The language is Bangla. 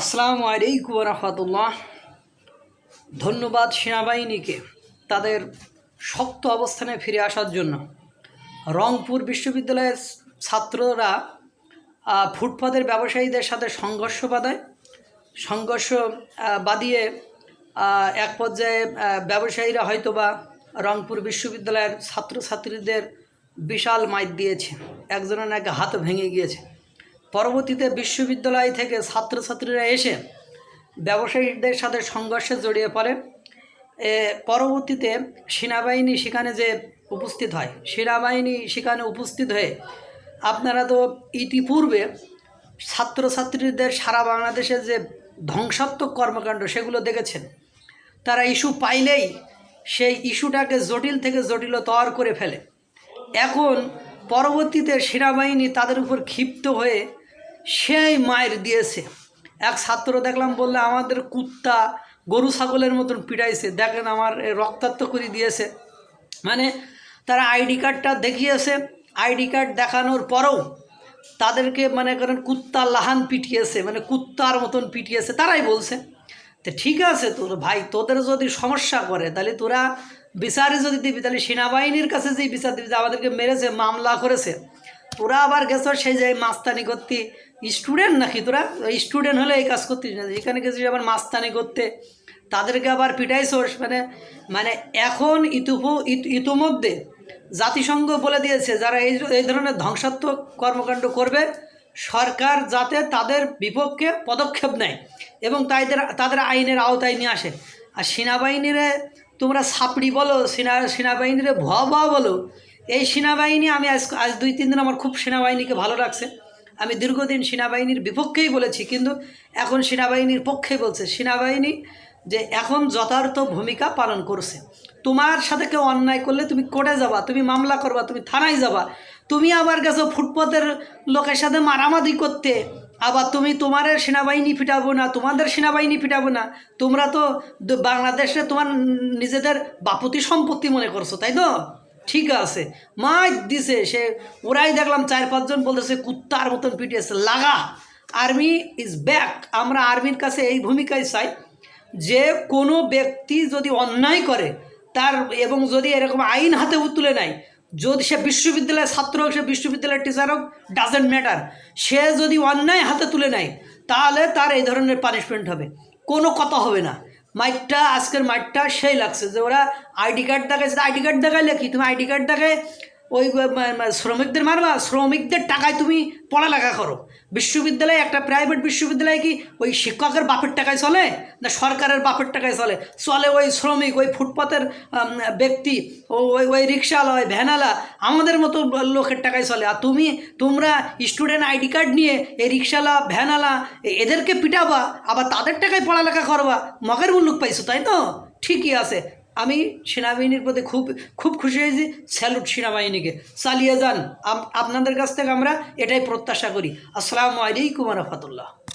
আসসালামু আলাইকুম রহমতুল্লাহ ধন্যবাদ সেনাবাহিনীকে তাদের শক্ত অবস্থানে ফিরে আসার জন্য। রংপুর বিশ্ববিদ্যালয়ের ছাত্ররা ফুটপাতের ব্যবসায়ীদের সাথে সংঘর্ষ বাঁধায়। সংঘর্ষ বাদিয়ে এক পর্যায়ে ব্যবসায়ীরা হয়তোবা রংপুর বিশ্ববিদ্যালয়ের ছাত্রছাত্রীদের বিশাল মাইর দিয়েছে। একজনের নাকি হাত ভেঙে গিয়েছে। পরবর্তীতে বিশ্ববিদ্যালয় থেকে ছাত্রছাত্রীরা এসে ব্যবসায়ীদের সাথে সংঘর্ষে জড়িয়ে পড়ে। এ, পরবর্তীতে সেনাবাহিনী সেখানে যে উপস্থিত হয় সেনাবাহিনী সেখানে উপস্থিত হয়ে আপনারা তো ইতিপূর্বে ছাত্রছাত্রীদের সারা বাংলাদেশের যে ধ্বংসাত্মক কর্মকাণ্ড সেগুলো দেখেছেন। তারা ইস্যু পাইলেই সেই ইস্যুটাকে জটিল থেকে জটিলতর করে ফেলে। এখন পরবর্তীতে সেনাবাহিনী তাদের উপর ক্ষিপ্ত হয়ে সেই মায়ের দিয়েছে। এক ছাত্র দেখলাম বললে, আমাদের কুত্তা গরু ছাগলের মতন পিটাইছে। দেখেন আমার রক্তাক্ত করে দিয়েছে। মানে তারা আইডি কার্ডটা দেখিয়েছে। আইডি কার্ড দেখানোর পরেও তাদেরকে মানে করেন কুত্তা লাহান পিটিয়েছে মানে কুত্তার মতন পিটিয়েছে। তারাই বলছে, তো ঠিক আছে, তোর ভাই, তোদের যদি সমস্যা করে, তাহলে তোরা বিচারে যদি দিবি, তাহলে সেনাবাহিনীর কাছে যে বিচার দিবি, যে আমাদেরকে মেরেছে, মামলা করেছে, তোরা আবার গেছো সেই যে মাস্তানি করতে। স্টুডেন্ট নাকি তোরা? স্টুডেন্ট হলে এই কাজ করতিস না। এখানে গেছিস আবার মাস্তানি করতে। তাদেরকে আবার পিটাইছোস মানে মানে এখন ইতুপ, ইত- ইতোমধ্যে জাতিসংঘ বলে দিয়েছে, যারা এই এই ধরনের ধ্বংসাত্মক কর্মকাণ্ড করবে, সরকার যাতে তাদের বিপক্ষে পদক্ষেপ নেয় এবং তাদের তাদের আইনের আওতায় নিয়ে আসে। আর সেনাবাহিনীরে তোমরা সাপড়ি বলো, সেনা, সেনাবাহিনীর ভয় ভয় বলো। এই সেনাবাহিনী আমি আজ আজ দুই তিন দিন আমার খুব সেনাবাহিনীকে ভালো লাগছে। আমি দীর্ঘদিন সেনাবাহিনীর বিপক্ষেই বলেছি, কিন্তু এখন সেনাবাহিনীর পক্ষে বলছে, সেনাবাহিনী যে এখন যথার্থ ভূমিকা পালন করছে। তোমার সাথে কেউ অন্যায় করলে তুমি কোর্টে যাবা, তুমি মামলা করবা, তুমি থানায় যাবা। তুমি আবার গেছো ফুটপাতের লোকের সাথে মারামারি করতে। আবার তুমি তোমার সেনাবাহিনী ফিটাবো না, তোমাদের সেনাবাহিনী ফিটাবো না। তোমরা তো বাংলাদেশে তোমার নিজেদের বাপতি সম্পত্তি মনে করছ, তাই তো? ঠিক আছে। মাছ দিছে, সে ওরাই দেখলাম চার পাঁচজন বলতেছে, কুত্তার মতন পিটিয়েছে, লাগা। Army is back. আমরা আর্মির কাছে এই ভূমিকায় চাই যে কোনো ব্যক্তি যদি অন্যায় করে, তার এবং যদি এরকম আইন হাতে তুলে নেয় যদি সে বিশ্ববিদ্যালয়ের ছাত্র হোক, সে বিশ্ববিদ্যালয়ের টিচার হোক ডাজেন্ট ম্যাটার সে যদি অন্যায় হাতে তুলে নেয়, তাহলে তার এই ধরনের পানিশমেন্ট হবে। কোনো কথা হবে না। মাইকটা, আজকের মাইকটা সেই লাগছে যে ওরা আইডি কার্ড দেখাইছে আইডি কার্ড দেখাইলে কি? তুমি আইডি কার্ড দেখায় ওই শ্রমিকদের মারবা, শ্রমিকদের টাকায় তুমি পড়ালেখা করো। বিশ্ববিদ্যালয়ে একটা প্রাইভেট বিশ্ববিদ্যালয়ে কি ওই শিক্ষকের বাপের টাকায় চলে না সরকারের বাপের টাকায় চলে? চলে ওই শ্রমিক, ওই ফুটপাতের ব্যক্তি ওই ওই রিক্সাওয়ালা, ওই ভ্যানালা আমাদের মতো লোকের টাকায় চলে। আর তুমি, তোমরা স্টুডেন্ট আইডি কার্ড নিয়ে এই রিক্সাওয়ালা ভ্যানালা এদেরকে পিটাবা, আবার তাদের টাকায় পড়ালেখা করবা। মগের মুল্লুক পাইছো, তাই তো? ঠিকই আছে। আমি সেনাবাহিনীর প্রতি খুব খুব খুশি হয়েছি। স্যালুট সেনাবাহিনীকে। চালিয়ে যান, আপ- আপনাদের কাছ থেকে আমরা এটাই প্রত্যাশা করি। আসসালামু আলাইকুম রহমতুল্লাহ।